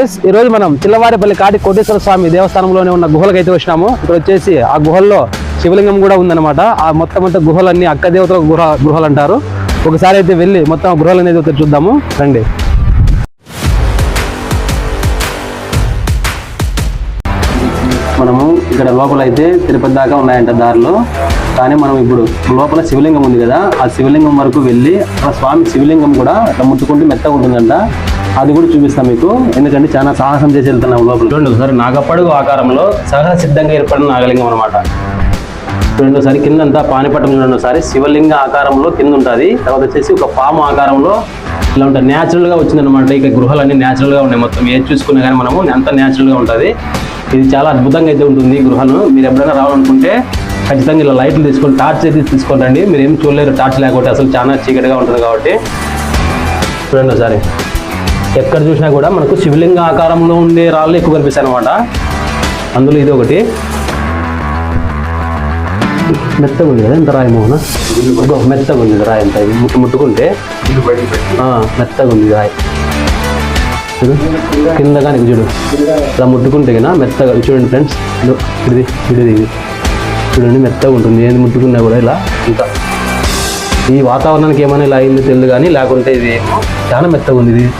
Yes ఈ రోజు మనం చిల్లవారిపల్లి కాటి కోటేశ్వర స్వామి దేవస్థానంలోనే ఉన్న గుహలకు అయితే వచ్చినాము. ఇక్కడ వచ్చేసి ఆ గుహల్లో శివలింగం కూడా ఉందన్నమాట. ఆ మొత్తం అంతా గుహలన్నీ అక్క దేవతల గుహ గుహలు అంటారు ఒకసారి అయితే వెళ్ళి మొత్తం ఆ గుహలు అనేది ఒకటి చూద్దాము. రండి. మనము ఇక్కడ లోపల అయితే తిరుపతి దాకా ఉన్నాయంట దారిలో. కానీ మనం ఇప్పుడు లోపల శివలింగం ఉంది కదా ఆ శివలింగం వరకు వెళ్ళి ఆ స్వామి శివలింగం కూడా అట్లా ముట్టుకుంటూ మెత్తగా ఉంటుందంట. అది కూడా చూపిస్తాం మీకు. ఎందుకంటే చాలా సాహసం చేసి వెళ్తున్నాం లోపల చూడండి ఒకసారి నాగపడుగు ఆకారంలో సహజ సిద్ధంగా ఏర్పడిన నాగలింగం అనమాట చూడండి ఒకసారి కిందంతా పానిపట్టం చూడండి ఒకసారి. శివలింగ ఆకారంలో కింద ఉంటుంది. తర్వాత వచ్చేసి ఒక పాము ఆకారంలో ఇలా ఉంటుంది. న్యాచురల్గా వచ్చిందనమాట ఇక గృహాలన్నీ న్యాచురల్గా ఉన్నాయి మొత్తం. ఏది చూసుకున్నా కానీ మనము అంత న్యాచురల్గా ఉంటుంది. ఇది చాలా అద్భుతంగా అయితే ఉంటుంది గృహాలు. మీరు ఎప్పుడైనా రావాలనుకుంటే ఖచ్చితంగా ఇలా లైట్లు తీసుకొని టార్చ్ అయితే తీసుకోండి. మీరు ఏం చూడలేరు. టార్చ్ లేకపోతే అసలు చాలా చీకటిగా ఉంటుంది కాబట్టి. చూడండి ఒకసారి. ఎక్కడ చూసినా కూడా మనకు శివలింగ ఆకారంలో ఉండే రాళ్ళు ఎక్కువ కనిపిస్తాయి అనమాట అందులో ఇది ఒకటి. మెత్తగా ఉంది కదా ఎంత రాయి మోహన మెత్తగా ఉంది రాయి ఎంత ముట్టు ముట్టుకుంటే మెత్తగా ఉంది రాయి. చూడు కింద కానీ చూడు. ఇలా ముట్టుకుంటే కదా మెత్తగా చూడండి ఫ్రెండ్స్. ఇది ఇది ఇది. చూడండి మెత్తగా ఉంటుంది. ఏది ముట్టుకున్నా కూడా ఇలా ఇంకా ఈ వాతావరణానికి ఏమైనా ఇలా అయిందో తెలియదు కానీ లేకుంటే ఇది చాలా మెత్తగా ఉంది ఇది.